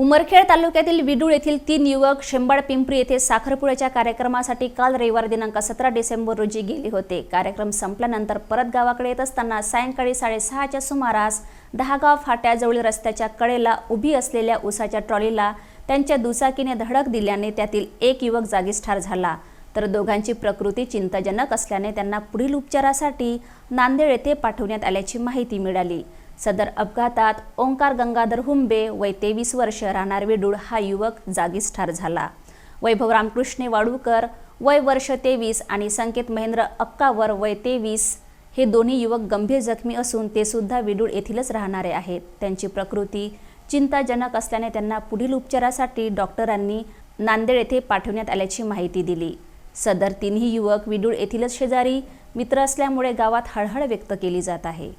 उमरखेड तालुक्यातील विडूळ येथील तीन युवक शेंबाड पिंपरी येथे साखरपुड्याच्या कार्यक्रमासाठी काल रविवार दिनांक सतरा डिसेंबर रोजी गेले होते. कार्यक्रम संपल्यानंतर परत गावाकडे येत असताना सायंकाळी साडेसहाच्या सुमारास दहागाव फाट्याजवळील रस्त्याच्या कडेला उभी असलेल्या उसाच्या ट्रॉलीला त्यांच्या दुचाकीने धडक दिल्याने त्यातील एक युवक जागीच ठार झाला. तर दोघांची प्रकृती चिंताजनक असल्याने त्यांना पुढील उपचारासाठी नांदेड येथे पाठवण्यात आल्याची माहिती मिळाली. सदर अपघातात ओंकार गंगाधर हुंबे वय तेवीस वर्ष राहणार वेडूळ हा युवक जागीच ठार झाला. वैभव रामकृष्णे वाडूकर वय वर्ष तेवीस आणि संकेत महेंद्र अक्कावर वय तेवीस हे दोन्ही युवक गंभीर जखमी असून ते सुद्धा विडूळ येथीलच राहणारे आहेत. त्यांची प्रकृती चिंताजनक असल्याने त्यांना पुढील उपचारासाठी डॉक्टरांनी नांदेड येथे पाठवण्यात आल्याची माहिती दिली. सदर तिन्ही युवक विडूळ येथीलच शेजारी मित्र असल्यामुळे गावात हळहळ व्यक्त केली जात आहे.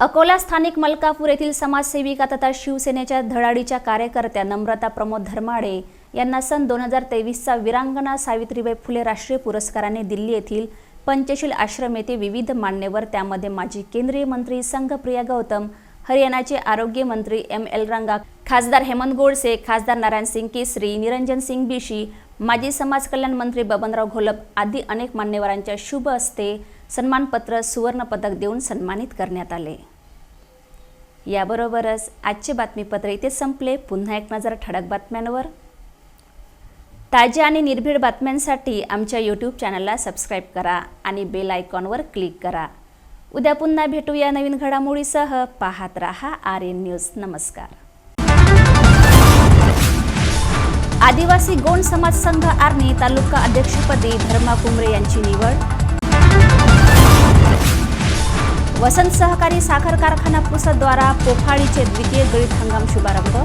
अकोला स्थानिक मलकापूर येथील समाजसेविका तथा शिवसेनेच्या धडाडीच्या कार्यकर्त्या नम्रता प्रमोद धर्माडे यांना सन दोन हजार तेवीसचा विरांगणा सावित्रीबाई फुले राष्ट्रीय पुरस्काराने दिल्ली येथील पंचशील आश्रम येथे विविध मान्यवर त्यामध्ये माजी केंद्रीय मंत्री संघप्रिया गौतम हरियाणाचे आरोग्य मंत्री एम एल रंगा खासदार हेमंत गोडसे खासदार नारायण सिंग केसरी निरंजन सिंग बिशी माजी समाज कल्याण मंत्री बबनराव घोलप आदी अनेक मान्यवरांच्या शुभ हस्ते सन्मानपत्र सुवर्णपदक देऊन सन्मानित करण्यात आले. याबरोबरच आजचे बातमीपत्र इथे संपले. पुन्हा एक नजर ठळक बातम्यांवर. ताज्या आणि निर्भीड बातम्यांसाठी आमच्या यूट्यूब चॅनलला सबस्क्राईब करा आणि बेल आयकॉनवर क्लिक करा. उद्या पुन्हा भेटूया नवीन घडामोडीसह. पाहत रहा आर एन न्यूज नमस्कार. आदिवासी गोंड समाज संघ आर्णी तालुका अध्यक्षपदी धर्मा कुंबरे यांची निवड. वसंत सहकारी साखर कारखाना पुसदद्वारा पोफाळीचे द्वितीय गळीत हंगाम शुभारंभ.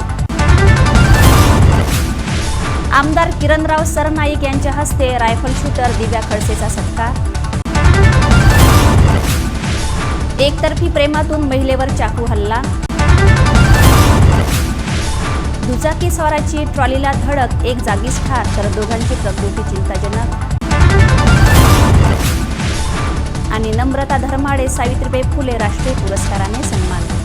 आमदार किरणराव सरनाईक यांच्या हस्ते रायफल शूटर दिव्या खडसेचा सत्कार. एकतर्फी प्रेमातून महिलेवर चाकू हल्ला. दुचाकी स्वाराची ट्रॉलीला धडक एक जागीच ठार तर दोघांची प्रकृती चिंताजनक. आणि धर्माडे सावित्रीबाई फुले राष्ट्रीय पुरस्काराने सन्मान